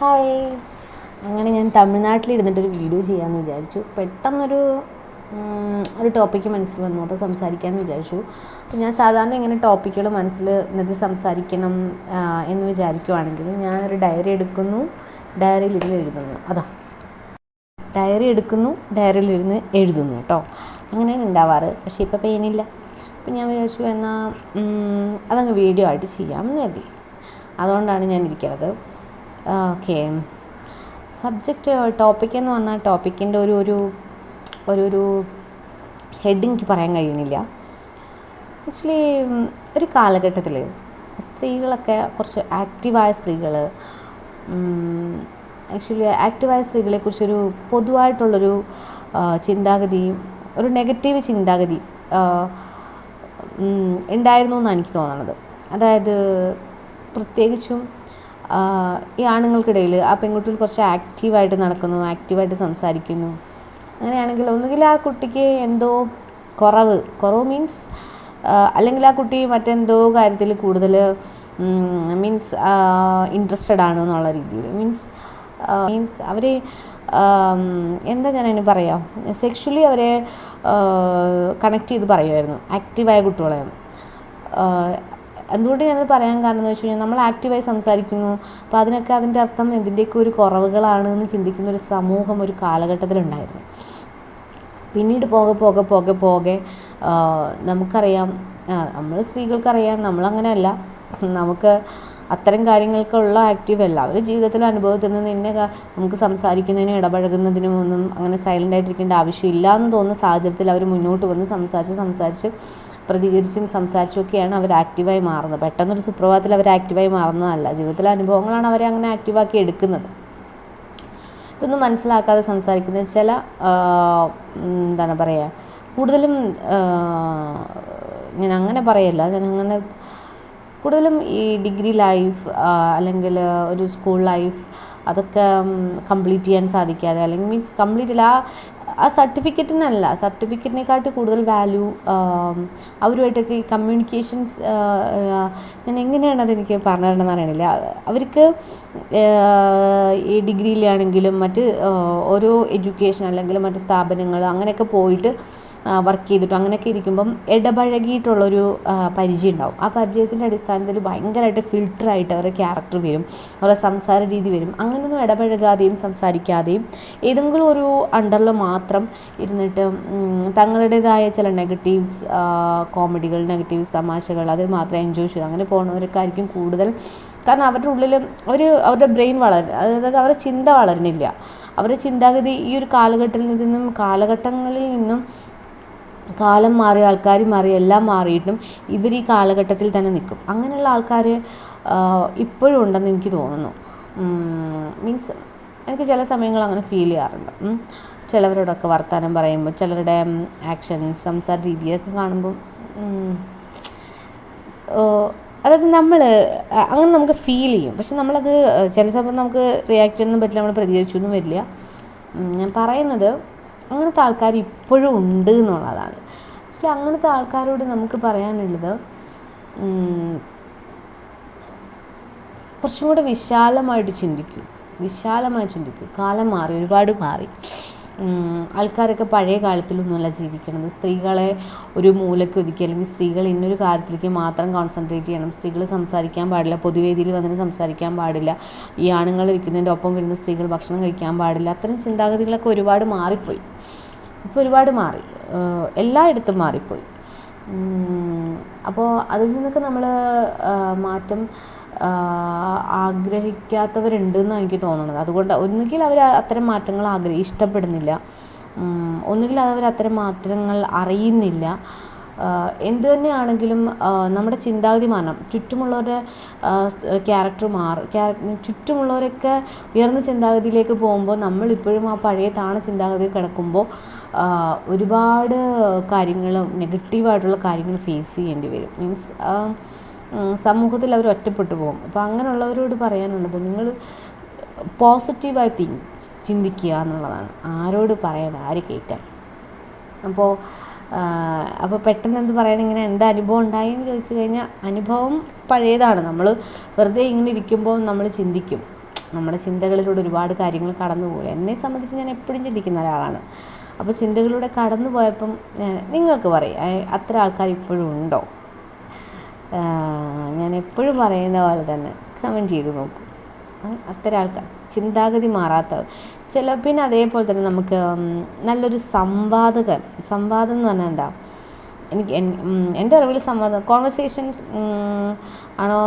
Hi അങ്ങനെ ഞാൻ തമിഴ്നാട്ടിലിരുന്നിട്ടൊരു video ചെയ്യാമെന്ന് വിചാരിച്ചു. പെട്ടെന്നൊരു ഒരു ടോപ്പിക്ക് മനസ്സിൽ വന്നു. അപ്പോൾ സംസാരിക്കാമെന്ന് വിചാരിച്ചു. അപ്പോൾ ഞാൻ സാധാരണ ഇങ്ങനെ ടോപ്പിക്കുകൾ മനസ്സിൽ ഇന്നത് സംസാരിക്കണം എന്ന് വിചാരിക്കുവാണെങ്കിൽ ഞാനൊരു ഡയറി എടുക്കുന്നു ഡയറിയിൽ ഡയറിയിലിരുന്ന് എഴുതുന്നു. അതാ. ഡയറി എടുക്കുന്നു ഡയറിയിൽ ഡയറിയിലിരുന്ന് എഴുതുന്നു കേട്ടോ അങ്ങനെയാണ് ഉണ്ടാവാറ്. പക്ഷേ ഇപ്പോൾ പെയിനില്ല. അപ്പം ഞാൻ വിചാരിച്ചു എന്നാൽ അതങ്ങ് വീഡിയോ ആയിട്ട് ചെയ്യാമെന്ന് കരുതി. അതുകൊണ്ടാണ് ഞാൻ ഇരിക്കുന്നത് ഓക്കെ സബ്ജക്റ്റ് ടോപ്പിക് എന്ന് പറഞ്ഞാൽ ടോപ്പിക്കിന്റെ ഒരു ഒരു ഒരു ഒരു ഹെഡ് എനിക്ക് പറയാൻ കഴിയുന്നില്ല. ആക്ച്വലി ഒരു കാലഘട്ടത്തിൽ സ്ത്രീകളൊക്കെ കുറച്ച് ആക്റ്റീവായ സ്ത്രീകൾ ആക്ച്വലി ആക്റ്റീവായ സ്ത്രീകളെക്കുറിച്ചൊരു പൊതുവായിട്ടുള്ളൊരു ചിന്താഗതിയും ചിന്താഗതി ഒരു നെഗറ്റീവ് ചിന്താഗതി ഉണ്ടായിരുന്നു എന്നാണ് എനിക്ക് തോന്നുന്നത് അതായത് പ്രത്യേകിച്ചും ഈ ആണുങ്ങൾക്കിടയിൽ ആ പെൺകുട്ടികൾ കുറച്ച് ആക്റ്റീവായിട്ട് നടക്കുന്നു ആക്റ്റീവായിട്ട് സംസാരിക്കുന്നു. അങ്ങനെയാണെങ്കിൽ ഒന്നുകിൽ ആ കുട്ടിക്ക് എന്തോ കുറവ് കുറവ് മീൻസ് അല്ലെങ്കിൽ ആ കുട്ടി മറ്റെന്തോ കാര്യത്തിൽ കൂടുതൽ മീൻസ് ഇൻട്രസ്റ്റഡ് ആണ് എന്നുള്ള രീതിയിൽ. മീൻസ് മീൻസ് അവർ എന്താ ഞാൻ അതിന് പറയാം? സെക്ഷലി അവരെ കണക്ട് ചെയ്ത് പറയുമായിരുന്നു ആക്റ്റീവായ കുട്ടികളെയാണ് എന്തുകൊണ്ട് ഞാനത് പറയാൻ കാരണം എന്ന് വെച്ച് കഴിഞ്ഞാൽ നമ്മൾ ആക്റ്റീവായി സംസാരിക്കുന്നു. അപ്പോൾ അതിനൊക്കെ അതിന്റെ അർത്ഥം എന്തിന്റെയൊക്കെ ഒരു കുറവുകളാണ് എന്ന് ചിന്തിക്കുന്ന ഒരു സമൂഹം ഒരു കാലഘട്ടത്തിലുണ്ടായിരുന്നു. പിന്നീട് പോകെ പോകെ പോകെ പോകെ നമുക്കറിയാം നമ്മൾ സ്ത്രീകൾക്കറിയാം നമ്മളങ്ങനെയല്ല. നമുക്ക് അത്തരം കാര്യങ്ങൾക്കുള്ള ആക്റ്റീവ് അല്ല. അവർ ജീവിതത്തിലെ അനുഭവത്തിൽ നിന്ന് നിന്നെ നമുക്ക് സംസാരിക്കുന്നതിനും ഇടപഴകുന്നതിനും ഒന്നും അങ്ങനെ സൈലന്റ് ആയിട്ടിരിക്കേണ്ട ആവശ്യമില്ല എന്ന് തോന്നുന്ന സാഹചര്യത്തിൽ അവർ മുന്നോട്ട് വന്ന് സംസാരിച്ച് സംസാരിച്ച് പ്രതികരിച്ചും സംസാരിച്ചും ഒക്കെയാണ് അവർ ആക്റ്റീവായി മാറുന്നത്. പെട്ടെന്നൊരു സുപ്രഭാതത്തിൽ അവർ ആക്റ്റീവായി മാറുന്നതല്ല. ജീവിതത്തിലെ അനുഭവങ്ങളാണ് അവരെ അങ്ങനെ ആക്റ്റീവാക്കി എടുക്കുന്നത്. ഇതൊന്നും മനസ്സിലാക്കാതെ സംസാരിക്കുന്ന ചില എന്താണ് പറയുക കൂടുതലും ഞാൻ അങ്ങനെ പറയല്ല. ഞാൻ അങ്ങനെ കൂടുതലും ഈ ഡിഗ്രി ലൈഫ് അല്ലെങ്കിൽ ഒരു സ്കൂൾ ലൈഫ് അതൊക്കെ കംപ്ലീറ്റ് ചെയ്യാൻ സാധിക്കാതെ അല്ലെങ്കിൽ മീൻസ് കംപ്ലീറ്റ് ആ ആ സർട്ടിഫിക്കറ്റിനല്ല സർട്ടിഫിക്കറ്റിനെക്കാട്ടി കൂടുതൽ വാല്യൂ അവരുമായിട്ടൊക്കെ ഈ കമ്മ്യൂണിക്കേഷൻസ് ഞാൻ എങ്ങനെയാണ് അതെനിക്ക് പറഞ്ഞു തരേണ്ടതെന്ന് അറിയണില്ല. അവർക്ക് ഈ ഡിഗ്രിയിലാണെങ്കിലും മറ്റ് ഓരോ എഡ്യൂക്കേഷൻ അല്ലെങ്കിൽ മറ്റ് സ്ഥാപനങ്ങൾ അങ്ങനെയൊക്കെ പോയിട്ട് വർക്ക് ചെയ്തിട്ടും അങ്ങനെയൊക്കെ ഇരിക്കുമ്പം ഇടപഴകിയിട്ടുള്ളൊരു പരിചയം ഉണ്ടാവും. ആ പരിചയത്തിന്റെ അടിസ്ഥാനത്തിൽ ഭയങ്കരമായിട്ട് ഫിൽട്ടറായിട്ട് അവരുടെ ക്യാരക്ടർ വരും അവരുടെ സംസാര രീതി വരും. അങ്ങനെയൊന്നും ഇടപഴകാതെയും സംസാരിക്കാതെയും ഏതെങ്കിലും ഒരു അണ്ടറിൽ മാത്രം ഇരുന്നിട്ട് തങ്ങളുടേതായ ചില നെഗറ്റീവ്സ് കോമഡികൾ നെഗറ്റീവ്സ് തമാശകൾ അതിൽ മാത്രം എൻജോയ് ചെയ്തു അങ്ങനെ പോകുന്നവർക്കായിരിക്കും കൂടുതൽ. കാരണം അവരുടെ ഉള്ളിൽ അവർ അവരുടെ ബ്രെയിൻ വളര അതായത് അവരുടെ ചിന്ത വളരുന്നില്ല. അവരുടെ ചിന്താഗതി ഈ ഒരു കാലഘട്ടത്തിൽ നിന്നും കാലഘട്ടങ്ങളിൽ നിന്നും കാലം മാറി ആൾക്കാർ മാറി എല്ലാം മാറിയിട്ടും ഇവർ ഈ കാലഘട്ടത്തിൽ തന്നെ നിൽക്കും. അങ്ങനെയുള്ള ആൾക്കാർ ഇപ്പോഴും ഉണ്ടെന്ന് എനിക്ക് തോന്നുന്നു. മീൻസ് എനിക്ക് ചില സമയങ്ങൾ അങ്ങനെ ഫീൽ ചെയ്യാറുണ്ട്. ചിലവരോടൊക്കെ വർത്തമാനം പറയുമ്പോൾ ചിലരുടെ ആക്ഷൻസ് സംസാര രീതിയൊക്കെ കാണുമ്പോൾ അതായത് നമ്മൾ അങ്ങനെ നമുക്ക് ഫീൽ ചെയ്യും. പക്ഷെ നമ്മളത് ചില സമയം നമുക്ക് റിയാക്ട് ചെയ്യാനൊന്നും പറ്റില്ല നമ്മൾ പ്രതികരിച്ചൊന്നും വരില്ല. ഞാൻ പറയുന്നത് അങ്ങനത്തെ ആൾക്കാർ ഇപ്പോഴും ഉണ്ട് എന്നുള്ളതാണ്. പക്ഷെ അങ്ങനത്തെ ആൾക്കാരോട് നമുക്ക് പറയാനുള്ളത് കുറച്ചും കൂടെ വിശാലമായിട്ട് ചിന്തിക്കൂ. വിശാലമായി ചിന്തിക്കൂ. കാലം മാറി ഒരുപാട് മാറി. ആൾക്കാരൊക്കെ പഴയ കാലത്തിലൊന്നുമല്ല ജീവിക്കുന്നത് സ്ത്രീകളെ ഒരു മൂലയ്ക്ക് ഒതുക്കി അല്ലെങ്കിൽ സ്ത്രീകൾ ഇന്നൊരു കാര്യത്തിലേക്ക് മാത്രം കോൺസെൻട്രേറ്റ് ചെയ്യണം. സ്ത്രീകൾ സംസാരിക്കാൻ പാടില്ല പൊതുവേദിയിൽ വന്നിട്ട് സംസാരിക്കാൻ പാടില്ല. ഈ ആണുങ്ങൾ ഇരിക്കുന്നതിന്റെ ഒപ്പം വരുന്ന സ്ത്രീകൾ ഭക്ഷണം കഴിക്കാൻ പാടില്ല. അത്തരം ചിന്താഗതികളൊക്കെ ഒരുപാട് മാറിപ്പോയി. ഇപ്പോൾ ഒരുപാട് മാറി. എല്ലായിടത്തും മാറിപ്പോയി. അപ്പോൾ അതിൽ നിന്നൊക്കെ നമ്മൾ മാറ്റം ആഹ് ആഗ്രഹിക്കാത്തവരുണ്ട് എന്നാണ് എനിക്ക് തോന്നുന്നത്. അതുകൊണ്ട് ഒന്നുകിൽ അവർ അത്തരം മാറ്റങ്ങൾ ആഗ്രഹി ഇഷ്ടപ്പെടുന്നില്ല. ഒന്നുകിൽ അവർ അത്തരം മാറ്റങ്ങൾ അറിയുന്നില്ല. എന്തു തന്നെയാണെങ്കിലും നമ്മുടെ ചിന്താഗതി മാറണം. ചുറ്റുമുള്ളവരുടെ ക്യാരക്ടർ മാറും ചുറ്റുമുള്ളവരൊക്കെ ഉയർന്ന ചിന്താഗതിയിലേക്ക് പോകുമ്പോൾ നമ്മളിപ്പോഴും ആ പഴയ താണ ചിന്താഗതി കിടക്കുമ്പോൾ ഒരുപാട് കാര്യങ്ങൾ നെഗറ്റീവായിട്ടുള്ള കാര്യങ്ങൾ ഫേസ് ചെയ്യേണ്ടി വരും. മീൻസ് സമൂഹത്തിൽ അവർ ഒറ്റപ്പെട്ടു പോകും. അപ്പോൾ അങ്ങനെയുള്ളവരോട് പറയാനുള്ളത് നിങ്ങൾ പോസിറ്റീവായി തിങ് ചിന്തിക്കുക എന്നുള്ളതാണ്. ആരോട് പറയാൻ ആര് കേൾക്കാൻ അപ്പോൾ അപ്പോൾ പെട്ടെന്ന് എന്ത് പറയണം ഇങ്ങനെ എന്താ അനുഭവം ഉണ്ടായി എന്ന് ചോദിച്ചു കഴിഞ്ഞാൽ അനുഭവം പഴയതാണ്. നമ്മൾ വെറുതെ ഇങ്ങനെ ഇരിക്കുമ്പോൾ നമ്മൾ ചിന്തിക്കും. നമ്മുടെ ചിന്തകളിലൂടെ ഒരുപാട് കാര്യങ്ങൾ കടന്നു പോകും എന്നെ സംബന്ധിച്ച് ഞാൻ എപ്പോഴും ചിന്തിക്കുന്ന ഒരാളാണ്. അപ്പോൾ ചിന്തകളിലൂടെ കടന്നു പോയപ്പം നിങ്ങൾക്ക് പറയാം അത്ര ആൾക്കാർ ഇപ്പോഴും ഉണ്ടോ? ഞാൻ എപ്പോഴും പറയുന്ന പോലെ തന്നെ കമന്റ് ചെയ്ത് നോക്കും. അത്തരം ആൾക്കാർ ചിന്താഗതി മാറാത്തവർ. ചില പിന്നെ അതേപോലെ തന്നെ നമുക്ക് നല്ലൊരു സംവാദകൻ സംവാദം എന്ന് പറഞ്ഞാൽ എന്താ? എനിക്ക് എന്റെ അറിവിൽ സംവാദം കോൺവെർസേഷൻസ് ആണോ?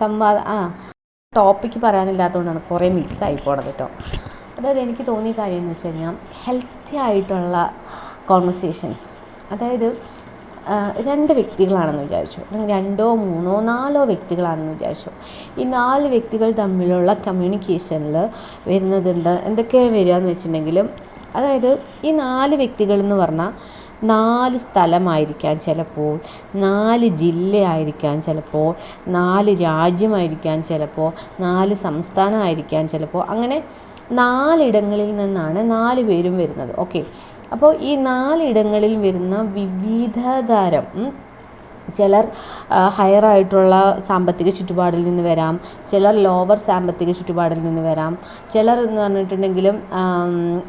സംവാദം ആ ടോപ്പിക്ക് പറയാനില്ലാത്തതുകൊണ്ടാണ് കുറേ മിക്സായി പോണത് കേട്ടോ അതായത് എനിക്ക് തോന്നിയ കാര്യം എന്ന് വെച്ച് കഴിഞ്ഞാൽ ഹെൽത്തി ആയിട്ടുള്ള കോൺവെർസേഷൻസ് അതായത് രണ്ട് വ്യക്തികളാണെന്ന് വിചാരിച്ചു. രണ്ടോ മൂന്നോ നാലോ വ്യക്തികളാണെന്ന് വിചാരിച്ചു. ഈ നാല് വ്യക്തികൾ തമ്മിലുള്ള കമ്മ്യൂണിക്കേഷനിൽ വരുന്നത് എന്താ എന്തൊക്കെയാണ് വരിക എന്ന് വെച്ചിട്ടുണ്ടെങ്കിൽ അതായത് ഈ നാല് വ്യക്തികൾ എന്ന് പറഞ്ഞാൽ നാല് സ്ഥലമായിരിക്കാം ചിലപ്പോൾ നാല് ജില്ലയായിരിക്കാം ചിലപ്പോൾ നാല് രാജ്യമായിരിക്കാം ചിലപ്പോൾ നാല് സംസ്ഥാനമായിരിക്കാം ചിലപ്പോൾ. അങ്ങനെ നാലിടങ്ങളിൽ നിന്നാണ് നാല് പേരും വരുന്നത്. ഓക്കെ അപ്പോൾ ഈ നാലിടങ്ങളിൽ വരുന്ന വിവിധ തരം ചിലർ ഹയർ ആയിട്ടുള്ള സാമ്പത്തിക ചുറ്റുപാടിൽ നിന്ന് വരാം ചിലർ ലോവർ സാമ്പത്തിക ചുറ്റുപാടിൽ നിന്ന് വരാം ചിലർ എന്ന് പറഞ്ഞിട്ടുണ്ടെങ്കിലും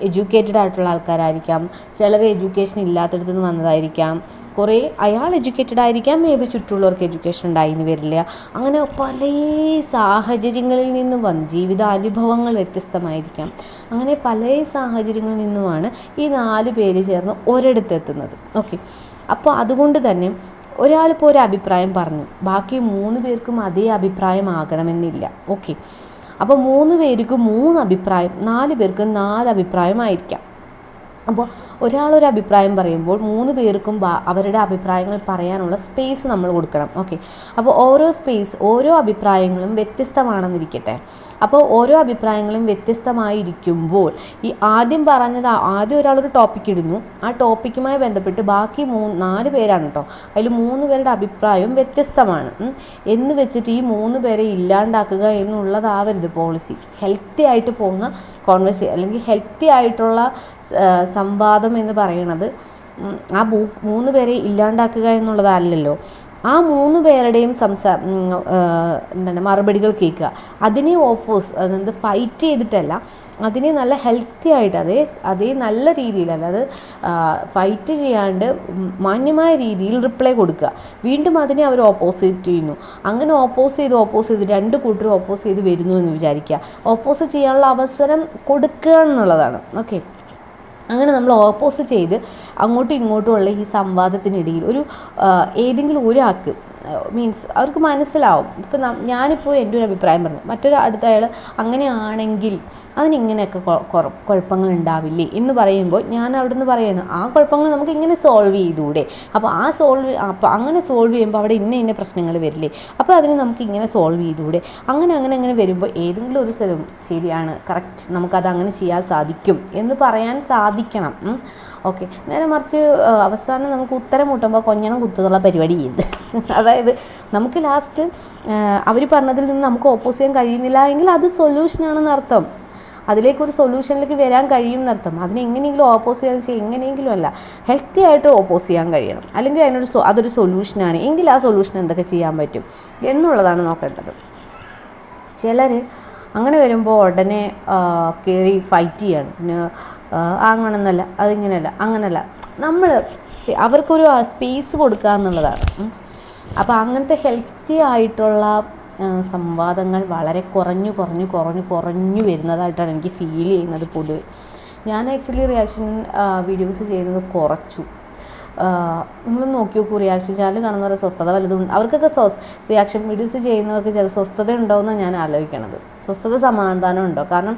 എഡ്യൂക്കേറ്റഡ് ആയിട്ടുള്ള ആൾക്കാരായിരിക്കാം ചിലർ എഡ്യൂക്കേഷൻ ഇല്ലാത്തടത്തു നിന്ന് വന്നതായിരിക്കാം കുറേ അയാൾ എഡ്യൂക്കേറ്റഡ് ആയിരിക്കാം മേ ബി ചുറ്റുള്ളവർക്ക് എഡ്യൂക്കേഷൻ ഉണ്ടായി എന്ന് വരില്ല. അങ്ങനെ പല സാഹചര്യങ്ങളിൽ നിന്ന് വന്ന് ജീവിതാനുഭവങ്ങൾ വ്യത്യസ്തമായിരിക്കാം. അങ്ങനെ പല സാഹചര്യങ്ങളിൽ നിന്നുമാണ് ഈ നാല് പേര് ചേർന്ന് ഒരിടത്തെത്തുന്നത് ഓക്കെ അപ്പോൾ അതുകൊണ്ട് തന്നെ ഒരാളിപ്പോൾ ഒരു അഭിപ്രായം പറഞ്ഞു. ബാക്കി മൂന്ന് പേർക്കും അതേ അഭിപ്രായം ആകണമെന്നില്ല. ഓക്കെ അപ്പോൾ മൂന്ന് പേർക്ക് മൂന്ന് അഭിപ്രായം നാല് പേർക്ക് നാല് അഭിപ്രായമായിരിക്കാം. അപ്പോൾ ഒരാളൊരു അഭിപ്രായം പറയുമ്പോൾ മൂന്ന് പേർക്കും അവരുടെ അഭിപ്രായങ്ങൾ പറയാനുള്ള സ്പേസ് നമ്മൾ കൊടുക്കണം. ഓക്കെ അപ്പോൾ ഓരോ സ്പേസ് ഓരോ അഭിപ്രായങ്ങളും വ്യത്യസ്തമാണെന്നിരിക്കട്ടെ. അപ്പോൾ ഓരോ അഭിപ്രായങ്ങളും വ്യത്യസ്തമായിരിക്കുമ്പോൾ ഈ ആദ്യം പറഞ്ഞത് ആദ്യം ഒരാളൊരു ടോപ്പിക് ഇടുന്നു. ആ ടോപ്പിക്കുമായി ബന്ധപ്പെട്ട് ബാക്കി മൂ നാല് പേരാണ് കേട്ടോ അതിൽ മൂന്ന് പേരുടെ അഭിപ്രായവും വ്യത്യസ്തമാണ്. എന്ന് വെച്ചിട്ട് ഈ മൂന്ന് പേരെ ഇല്ലാണ്ടാക്കുക എന്നുള്ളതാവരുത് പോളിസി ഹെൽത്തി ആയിട്ട് പോകുന്ന കോൺവെർസേ അല്ലെങ്കിൽ ഹെൽത്തി ആയിട്ടുള്ള സംവാദം എന്ന് പറയുന്നത് ആ മൂന്ന് പേരെ ഇല്ലാണ്ടാക്കുക എന്നുള്ളതല്ലല്ലോ. ആ മൂന്ന് പേരുടെയും സംസാ എന്താണ് മറുപടികൾ കേൾക്കുക. അതിനെ ഓപ്പോസ് അതായത് ഫൈറ്റ് ചെയ്തിട്ടല്ല അതിനെ നല്ല ഹെൽത്തി ആയിട്ട് അതേ അതേ നല്ല രീതിയിൽ അല്ലാതെ ഫൈറ്റ് ചെയ്യാണ്ട് മാന്യമായ രീതിയിൽ റിപ്ലൈ കൊടുക്കുക. വീണ്ടും അതിനെ അവർ ഓപ്പോസിറ്റ് ചെയ്യുന്നു. അങ്ങനെ ഓപ്പോസ് ചെയ്ത് ഓപ്പോസ് ചെയ്ത് രണ്ട് കൂട്ടരും ഓപ്പോസ് ചെയ്ത് വരുന്നു എന്ന് വിചാരിക്കുക. ഓപ്പോസ് ചെയ്യാനുള്ള അവസരം കൊടുക്കുക എന്നുള്ളതാണ്. ഓക്കെ അങ്ങനെ നമ്മൾ ഓപ്പോസ് ചെയ്ത് അങ്ങോട്ടും ഇങ്ങോട്ടുമുള്ള ഈ സംവാദത്തിനിടയിൽ ഒരു ഏതെങ്കിലും ഒരാൾക്ക് മീൻസ് അവർക്ക് മനസ്സിലാവും. ഇപ്പം ഞാനിപ്പോൾ എന്റെ ഒരു അഭിപ്രായം പറഞ്ഞു. മറ്റൊരു അടുത്ത അയാൾ അങ്ങനെയാണെങ്കിൽ അതിനിങ്ങനെയൊക്കെ കുഴപ്പങ്ങൾ ഉണ്ടാവില്ലേ എന്ന് പറയുമ്പോൾ ഞാൻ അവിടെ നിന്ന് പറയുന്നു ആ കുഴപ്പങ്ങൾ നമുക്ക് ഇങ്ങനെ സോൾവ് ചെയ്തുകൂടെ അപ്പോൾ ആ സോൾവ് അപ്പോൾ അങ്ങനെ സോൾവ് ചെയ്യുമ്പോൾ അവിടെ ഇന്ന ഇന്ന പ്രശ്നങ്ങൾ വരില്ലേ. അപ്പോൾ അതിന് നമുക്ക് ഇങ്ങനെ സോൾവ് ചെയ്തുകൂടെ അങ്ങനെ അങ്ങനെ അങ്ങനെ വരുമ്പോൾ ഏതെങ്കിലും ഒരു സ്ഥലം ശരിയാണ് കറക്റ്റ് നമുക്കത് അങ്ങനെ ചെയ്യാൻ സാധിക്കും എന്ന് പറയാൻ സാധിക്കണം. ഓക്കെ നേരെ മറിച്ച് അവസാനം നമുക്ക് ഉത്തരം മുട്ടുമ്പോൾ കൊഞ്ഞണം കുത്തുന്നുള്ള പരിപാടി ചെയ്ത് അതായത് നമുക്ക് ലാസ്റ്റ് അവർ പറഞ്ഞതിൽ നിന്ന് നമുക്ക് ഓപ്പോസ് ചെയ്യാൻ കഴിയുന്നില്ല എങ്കിൽ അത് സൊല്യൂഷനാണെന്ന് അർത്ഥം. അതിലേക്ക് ഒരു സൊല്യൂഷനിലേക്ക് വരാൻ കഴിയും എന്നർത്ഥം അതിനെങ്ങനെയെങ്കിലും ഓപ്പോസ് ചെയ്യാൻ വെച്ചാൽ എങ്ങനെയെങ്കിലും അല്ല. ഹെൽത്തി ആയിട്ട് ഓപ്പോസ് ചെയ്യാൻ കഴിയണം. അല്ലെങ്കിൽ അതിനൊരു അതൊരു സൊല്യൂഷനാണ് എങ്കിൽ ആ സൊല്യൂഷൻ എന്തൊക്കെ ചെയ്യാൻ പറ്റും എന്നുള്ളതാണ് നോക്കേണ്ടത്. ചിലർ അങ്ങനെ വരുമ്പോൾ ഉടനെ കയറി ഫൈറ്റ് ചെയ്യാണ്. പിന്നെ അങ്ങനെയൊന്നല്ല അതിങ്ങനെയല്ല അങ്ങനെയല്ല നമ്മൾ അവർക്കൊരു സ്പേസ് കൊടുക്കുക എന്നുള്ളതാണ് അപ്പോൾ അങ്ങനത്തെ ഹെൽത്തി ആയിട്ടുള്ള സംവാദങ്ങൾ വളരെ കുറഞ്ഞു കുറഞ്ഞു കുറഞ്ഞു കുറഞ്ഞു വരുന്നതായിട്ടാണ് എനിക്ക് ഫീൽ ചെയ്യുന്നത് പൊതുവെ. ഞാൻ ആക്ച്വലി റിയാക്ഷൻ വീഡിയോസ് ചെയ്യുന്നത് കുറച്ചു. നമ്മൾ നോക്കി നോക്കൂ റിയാക്ഷൻ ചാനൽ കാണുന്നവരെ സ്വസ്ഥത വലുതും അവർക്കൊക്കെ സ്വസ് റിയാക്ഷൻ വീഡിയോസ് ചെയ്യുന്നവർക്ക് ചില സ്വസ്ഥത ഉണ്ടോയെന്ന് ഞാൻ ആലോചിക്കണത്. സ്വസ്ഥത സമാധാനം ഉണ്ടോ? കാരണം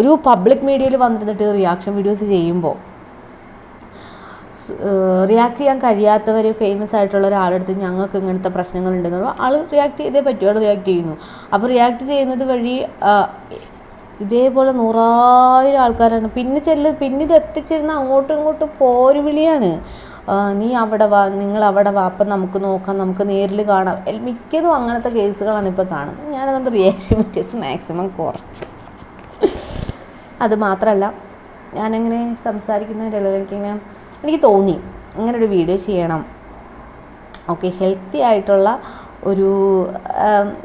ഒരു പബ്ലിക് മീഡിയയിൽ വന്നിരുന്നിട്ട് റിയാക്ഷൻ വീഡിയോസ് ചെയ്യുമ്പോൾ റിയാക്ട് ചെയ്യാൻ കഴിയാത്തവർ ഫേമസ് ആയിട്ടുള്ള ഒരാളെടുത്ത് ഞങ്ങൾക്ക് ഇങ്ങനത്തെ പ്രശ്നങ്ങളുണ്ടെന്ന് പറയുമ്പോൾ ആൾ റിയാക്ട് ചെയ്തേ പറ്റൂ ആൾ റിയാക്ട് ചെയ്യുന്നു. അപ്പോൾ റിയാക്ട് ചെയ്യുന്നത് വഴി ഇതേപോലെ നൂറായിരം ആൾക്കാരാണ്. പിന്നെ ചെല്ല് പിന്നെ ഇത് എത്തിച്ചിരുന്ന അങ്ങോട്ടും ഇങ്ങോട്ടും പോരുവിളിയാണ്. നീ അവിടെ വാ നിങ്ങൾ അവിടെ വാ അപ്പം നമുക്ക് നോക്കാം നമുക്ക് നേരിൽ കാണാം. മിക്കതും അങ്ങനത്തെ കേസുകളാണ് ഇപ്പോൾ കാണുന്നത്. ഞാനതുകൊണ്ട് റിയാക്ഷൻ വീഡിയോസ് മാക്സിമം കുറച്ച്. അത് മാത്രമല്ല ഞാനങ്ങനെ സംസാരിക്കുന്നതിന്റെ ഇടയിൽ എനിക്കിങ്ങനെ എനിക്ക് തോന്നി. അങ്ങനെ ഒരു വീഡിയോ ചെയ്യണം. ഓക്കെ ഹെൽത്തി ആയിട്ടുള്ള ഒരു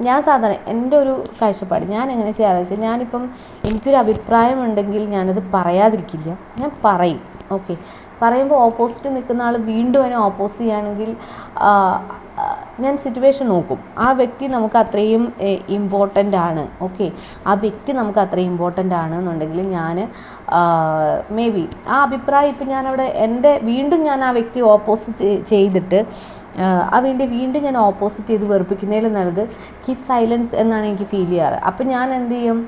ഞാൻ സാധാരണ എന്റെ ഒരു കാഴ്ചപ്പാട് ഞാൻ എങ്ങനെ ചെയ്യാറെന്ന് വെച്ചാൽ ഞാനിപ്പം എനിക്കൊരു അഭിപ്രായം ഉണ്ടെങ്കിൽ ഞാനത് പറയാതിരിക്കില്ല. ഞാൻ പറയും. ഓക്കെ പറയുമ്പോൾ ഓപ്പോസിറ്റ് നിൽക്കുന്ന ആൾ വീണ്ടും അതിനെ ഓപ്പോസ് ചെയ്യുകയാണെങ്കിൽ ഞാൻ സിറ്റുവേഷൻ നോക്കും. ആ വ്യക്തി നമുക്ക് അത്രയും ഇമ്പോർട്ടന്റ് ആണ്. ഓക്കെ ആ വ്യക്തി നമുക്ക് അത്രയും ഇമ്പോർട്ടന്റ് ആണ് എന്നുണ്ടെങ്കിൽ ഞാൻ മേ ബി ആ അഭിപ്രായം ഇപ്പം ഞാനവിടെ എന്റെ വീണ്ടും ഞാൻ ആ വ്യക്തി ഓപ്പോസിറ്റ് ചെയ്തിട്ട് ആ വേണ്ടി വീണ്ടും ഞാൻ ഓപ്പോസിറ്റ് ചെയ്ത് വെറുപ്പിക്കുന്നതിൽ നല്ലത് കീപ് സൈലൻസ് എന്നാണ് എനിക്ക് ഫീൽ ചെയ്യാറ്. അപ്പം ഞാൻ എന്ത് ചെയ്യും?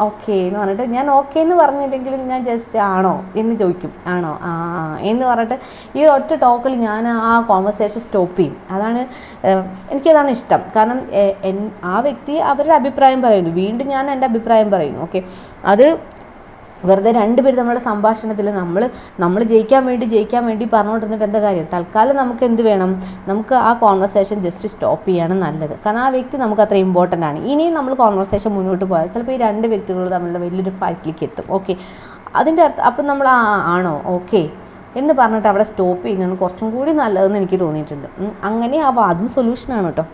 ഓക്കെ എന്ന് പറഞ്ഞിട്ട് ഞാൻ ഓക്കെ എന്ന് പറഞ്ഞില്ലെങ്കിലും ഞാൻ ജസ്റ്റ് ആണോ എന്ന് ചോദിക്കും. ആണോ? ആ എന്ന് പറഞ്ഞിട്ട് ഈ ഒറ്റ ടോക്കിൽ ഞാൻ ആ കോൺവെർസേഷൻ സ്റ്റോപ്പ് ചെയ്യും. അതാണ് എനിക്കതാണ് ഇഷ്ടം. കാരണം ആ വ്യക്തി അവരുടെ അഭിപ്രായം പറയുന്നു. വീണ്ടും ഞാൻ എന്റെ അഭിപ്രായം പറയുന്നു. ഓക്കെ അത് വെറുതെ രണ്ടുപേരും നമ്മളുടെ സംഭാഷണത്തിൽ നമ്മൾ നമ്മൾ ജയിക്കാൻ വേണ്ടി ജയിക്കാൻ വേണ്ടി പറഞ്ഞുകൊണ്ടിരുന്നിട്ട് എന്താ കാര്യം? തൽക്കാലം നമുക്ക് എന്ത് വേണം? നമുക്ക് ആ കോൺവെർസേഷൻ ജസ്റ്റ് സ്റ്റോപ്പ് ചെയ്യാണ് നല്ലത്. കാരണം ആ വ്യക്തി നമുക്ക് അത്ര ഇമ്പോർട്ടന്റ് ആണ്. ഇനിയും നമ്മൾ കോൺവെർസേഷൻ മുന്നോട്ട് പോയാൽ ചിലപ്പോൾ ഈ രണ്ട് വ്യക്തികൾ തമ്മിലുള്ള വലിയൊരു ഫൈറ്റിലേക്ക് എത്തും. ഓക്കെ അതിന്റെ അർത്ഥം അപ്പം നമ്മൾ ആ ആ, ആണോ? ഓക്കെ എന്ന് പറഞ്ഞിട്ട് അവിടെ സ്റ്റോപ്പ് ചെയ്യുന്നതാണ് കുറച്ചും കൂടി നല്ലതെന്ന് എനിക്ക് തോന്നിയിട്ടുണ്ട്. അങ്ങനെ ആവാം അതും സൊല്യൂഷനാണ് കേട്ടോ.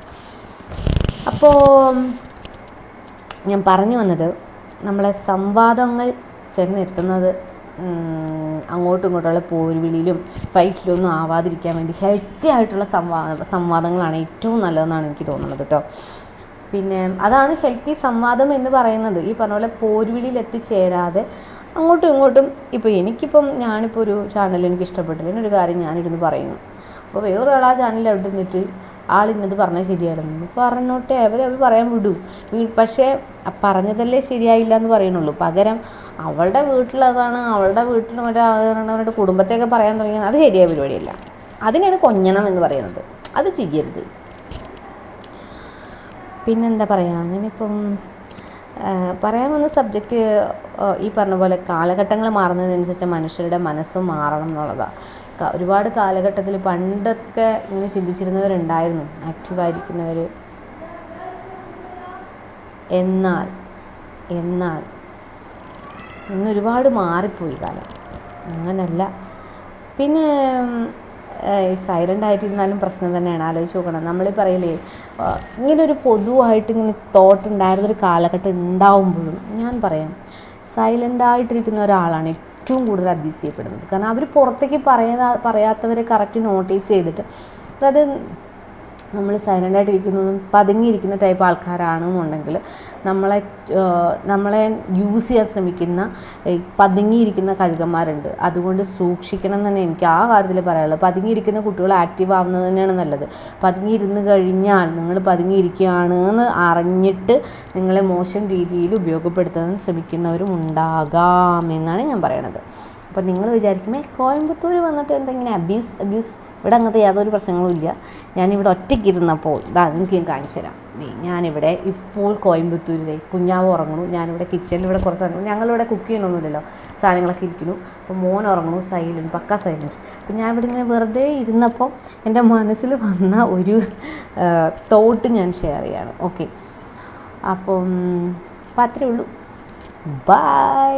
അപ്പോൾ ഞാൻ പറഞ്ഞു വന്നത് നമ്മളെ സംവാദങ്ങൾ ചെന്നെത്തുന്നത് അങ്ങോട്ടും ഇങ്ങോട്ടുള്ള പോരുവിളിയിലും ഫൈറ്റിലും ഒന്നും ആവാതിരിക്കാൻ വേണ്ടി ഹെൽത്തി ആയിട്ടുള്ള സംവാ സംവാദങ്ങളാണ് ഏറ്റവും നല്ലതെന്നാണ് എനിക്ക് തോന്നുന്നത് കേട്ടോ പിന്നെ അതാണ് ഹെൽത്തി സംവാദം എന്ന് പറയുന്നത്. ഈ പറഞ്ഞ പോലെ പോരുവിളിയിൽ എത്തിച്ചേരാതെ അങ്ങോട്ടും ഇങ്ങോട്ടും ഇപ്പോൾ എനിക്കിപ്പം ഞാനിപ്പോൾ ഒരു ചാനൽ എനിക്ക് ഇഷ്ടപ്പെട്ടില്ല. എന്നൊരു കാര്യം ഞാനിരുന്ന് പറയുന്നു. അപ്പോൾ വേറൊരാൾ ആ ചാനലിൽ അവിടെ നിന്നിട്ട് ആൾ ഇന്നത് പറഞ്ഞാൽ ശരിയായിരുന്നു പറഞ്ഞോട്ടെ അവർ അവർ പറയാൻ വിടും. പക്ഷേ പറഞ്ഞതല്ലേ ശരിയായില്ല എന്ന് പറയണുള്ളൂ. പകരം അവളുടെ വീട്ടിലതാണ് അവളുടെ വീട്ടിൽ മറ്റേ അവരുടെ കുടുംബത്തെയൊക്കെ പറയാൻ തുടങ്ങിയത് അത് ശരിയായ പരിപാടിയല്ല. അതിനാണ് കൊഞ്ഞണം എന്ന് പറയുന്നത്. അത് ചെയ്യരുത്. പിന്നെന്താ പറയുക അങ്ങനെയിപ്പം പറയാൻ വന്ന സബ്ജക്റ്റ് ഈ പറഞ്ഞ പോലെ കാലഘട്ടങ്ങൾ മാറുന്നതിനനുസരിച്ച് മനുഷ്യരുടെ മനസ്സ് മാറണം എന്നുള്ളതാണ് ഒരുപാട് കാലഘട്ടത്തിൽ പണ്ടൊക്കെ ഇങ്ങനെ ചിന്തിച്ചിരുന്നവരുണ്ടായിരുന്നു ആക്റ്റീവായിരിക്കുന്നവർ എന്നാൽ എന്നാൽ ഇന്ന് ഒരുപാട് മാറിപ്പോയി കാലം. അങ്ങനല്ല. പിന്നെ സൈലന്റ് ആയിട്ടിരുന്നാലും പ്രശ്നം തന്നെയാണ്. ആലോചിച്ച് നോക്കണം. നമ്മൾ പറയില്ലേ ഇങ്ങനെ ഒരു പൊതുവായിട്ട് ഇങ്ങനെ തോട്ട് ഉണ്ടായിരുന്നൊരു കാലഘട്ടം ഉണ്ടാവുമ്പോഴും ഞാൻ പറയാം സൈലന്റ് ആയിട്ടിരിക്കുന്ന ഒരാളാണ് ഏറ്റവും കൂടുതൽ അബ്യൂസ് ചെയ്യപ്പെടുന്നത് കാരണം അവർ പുറത്തേക്ക് പറയുന്ന പറയാത്തവരെ കറക്റ്റ് നോട്ടീസ് ചെയ്തിട്ട്. അതായത് നമ്മൾ സൈലന്റായിട്ടിരിക്കുന്നതും പതുങ്ങിയിരിക്കുന്ന ടൈപ്പ് ആൾക്കാരാണെന്നുണ്ടെങ്കിൽ നമ്മളെ നമ്മളെ യൂസ് ചെയ്യാൻ ശ്രമിക്കുന്ന പതുങ്ങിയിരിക്കുന്ന കഴുകന്മാരുണ്ട്. അതുകൊണ്ട് സൂക്ഷിക്കണം എന്ന് തന്നെ എനിക്ക് ആ കാര്യത്തിൽ പറയാനുള്ളത്. പതുങ്ങിയിരിക്കുന്ന കുട്ടികൾ ആക്റ്റീവ് ആവുന്നത് തന്നെയാണ് നല്ലത്. പതുങ്ങിയിരുന്ന് കഴിഞ്ഞാൽ നിങ്ങൾ പതുങ്ങിയിരിക്കുകയാണ് എന്ന് അറിഞ്ഞിട്ട് നിങ്ങളെ മോശം രീതിയിൽ ഉപയോഗപ്പെടുത്താൻ ശ്രമിക്കുന്നവരും ഉണ്ടാകാം എന്നാണ് ഞാൻ പറയണത്. അപ്പോൾ നിങ്ങൾ വിചാരിക്കുമ്പോൾ കോയമ്പത്തൂർ വന്നിട്ട് എന്തെങ്കിലും അബ്യൂസ് അബ്യൂസ് ഇവിടെ അങ്ങനത്തെ യാതൊരു പ്രശ്നങ്ങളും ഇല്ല. ഞാനിവിടെ ഒറ്റയ്ക്ക് ഇരുന്നപ്പോൾ ഇതാ ഞാൻ കാണിച്ചു തരാം. ഞാനിവിടെ ഇപ്പോൾ കോയമ്പത്തൂർ ദേ കുഞ്ഞാവ് ഉറങ്ങണു ഞാനിവിടെ കിച്ചണിൽ ഇവിടെ കുറച്ച് സാധനങ്ങൾ ഞങ്ങളിവിടെ കുക്ക് ചെയ്യണമൊന്നുമില്ലല്ലോ സാധനങ്ങളൊക്കെ ഇരിക്കുന്നു. അപ്പോൾ മോൻ ഉറങ്ങണു സൈലന്റ് പക്ക സൈലന്റ് അപ്പോൾ ഞാൻ ഇവിടെ ഇങ്ങനെ വെറുതെ ഇരുന്നപ്പോൾ എന്റെ മനസ്സിൽ വന്ന ഒരു തോട്ട് ഞാൻ ഷെയർ ചെയ്യാണ്. ഓക്കെ അപ്പം അപ്പം അത്രേ ഉള്ളൂ. ബൈ